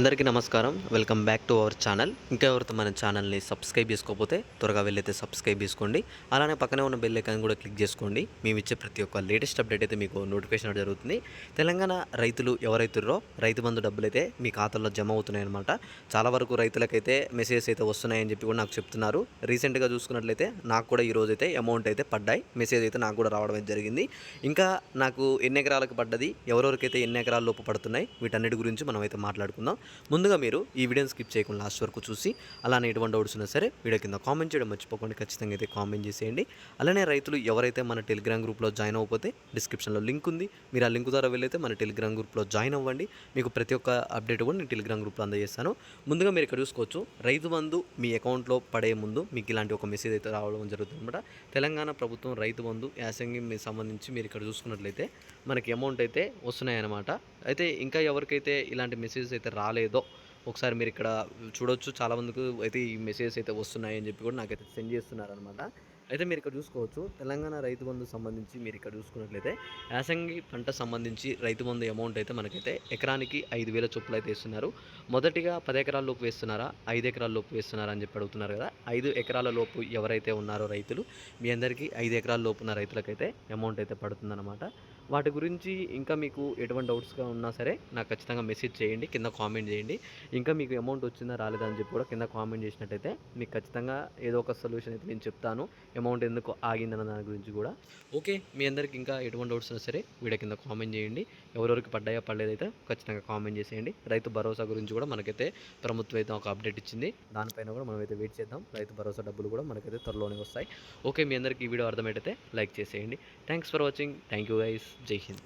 అందరికీ నమస్కారం. Welcome back to our channel. ఇంకా ఎవరితో మన ఛానల్ని సబ్స్క్రైబ్ చేసుకోకపోతే త్వరగా వెళ్ళైతే సబ్స్క్రైబ్ చేసుకోండి. అలానే పక్కనే ఉన్న బెల్ ఐకాన్ కూడా క్లిక్ చేసుకోండి. మేము ఇచ్చే ప్రతి ఒక్క లేటెస్ట్ అప్డేట్ అయితే మీకు నోటిఫికేషన్ జరుగుతుంది. తెలంగాణ రైతులు ఎవరైతుర్రో రైతు బంధు డబ్బులు అయితే మీ ఖాతాలో జమ అవుతున్నాయి అనమాట చాలా వరకు రైతులకైతే మెసేజెస్ అయితే వస్తున్నాయని చెప్పి కూడా నాకు చెప్తున్నారు. రీసెంట్గా చూసుకున్నట్లయితే నాకు కూడా ఈ అయితే అమౌంట్ అయితే పడ్డాయి. మెసేజ్ అయితే నాకు కూడా రావడం అయితే జరిగింది. ఇంకా నాకు ఎన్ని ఎకరాలకు పడ్డది ఎవరెవరికైతే ఎన్ని ఎకరాల లోపు పడుతున్నాయి వీటన్నిటి గురించి మనం అయితే మాట్లాడుకుందాం. ముందుగా మీరు ఈ వీడియోని స్కిప్ చేయకుండా లాస్ట్ వరకు చూసి అలానే ఎటువంటి డౌట్స్ ఉన్నా సరే వీడియో కింద కామెంట్ చేయడం మర్చిపోకండి. ఖచ్చితంగా అయితే కామెంట్ చేసేయండి. అలానే రైతులు ఎవరైతే మన టెలిగ్రామ్ గ్రూప్లో జాయిన్ అవ్వకపోతే డిస్క్రిప్షన్లో లింక్ ఉంది. మీరు ఆ లింక్ ద్వారా వెళ్ళైతే మన టెలిగ్రామ్ గ్రూప్లో జాయిన్ అవ్వండి. మీకు ప్రతి ఒక్క అప్డేట్ కూడా నేను టెలిగ్రామ్ గ్రూప్లో అందజేస్తాను. ముందుగా మీరు ఇక్కడ చూసుకోవచ్చు రైతు బంధు మీ అకౌంట్లో పడే ముందు మీకు ఇలాంటి ఒక మెసేజ్ అయితే రావడం జరుగుతుంది అనమాట తెలంగాణ ప్రభుత్వం రైతు బంధు యాసంగి సంబంధించి మీరు ఇక్కడ చూసుకున్నట్లయితే మనకి అమౌంట్ అయితే వస్తున్నాయన్నమాట. అయితే ఇంకా ఎవరికైతే ఇలాంటి మెసేజెస్ అయితే రాలేదో ఒకసారి మీరు ఇక్కడ చూడొచ్చు. చాలా మందికి అయితే ఈ మెసేజెస్ అయితే వస్తున్నాయి అని చెప్పి కూడా నాకైతే సెండ్ చేస్తున్నారనమాట అయితే మీరు ఇక్కడ చూసుకోవచ్చు తెలంగాణ రైతు బంధు సంబంధించి మీరు ఇక్కడ చూసుకున్నట్లయితే యాసంగి పంట సంబంధించి రైతు బంధు అమౌంట్ అయితే మనకైతే ఎకరానికి ఐదు వేల చొప్పులు అయితే ఇస్తున్నారు మొదటిగా పది ఎకరాల లోపు వేస్తున్నారా? ఐదు ఎకరాల లోపు వేస్తున్నారా అని చెప్పి అడుగుతున్నారు కదా. ఐదు ఎకరాల లోపు ఎవరైతే ఉన్నారో రైతులు మీ అందరికీ ఐదు ఎకరాల లోపు ఉన్న రైతులకైతే అమౌంట్ అయితే పడుతుందన్నమాట. వాటి గురించి ఇంకా మీకు ఎటువంటి డౌట్స్గా ఉన్నా సరే నాకు ఖచ్చితంగా మెసేజ్ చేయండి కింద కామెంట్ చేయండి. ఇంకా మీకు అమౌంట్ వచ్చిందా రాలేదా అని చెప్పి కూడా కింద కామెంట్ చేసినట్టయితే మీకు ఖచ్చితంగా ఏదో ఒక సొల్యూషన్ అయితే నేను చెప్తాను. అమౌంట్ ఎందుకు ఆగిందన్న దాని గురించి కూడా. ఓకే మీ అందరికి ఇంకా ఎటువంటి డౌట్స్ ఉన్నా సరే వీడియో కింద కామెంట్ చేయండి. ఎవరెవరికి పడ్డాయా పడలేదైతే ఖచ్చితంగా కామెంట్ చేసేయండి. రైతు భరోసా గురించి కూడా మనకైతే ప్రభుత్వం అయితే ఒక అప్డేట్ ఇచ్చింది. దానిపైన కూడా మనమైతే వెయిట్ చేద్దాం. రైతు భరోసా డబ్బులు కూడా మనకైతే త్వరలోనే వస్తాయి. ఓకే మీ అందరికీ ఈ వీడియో అర్థమైతే లైక్ చేసేయండి. Thanks for watching thank you guys జై హింద్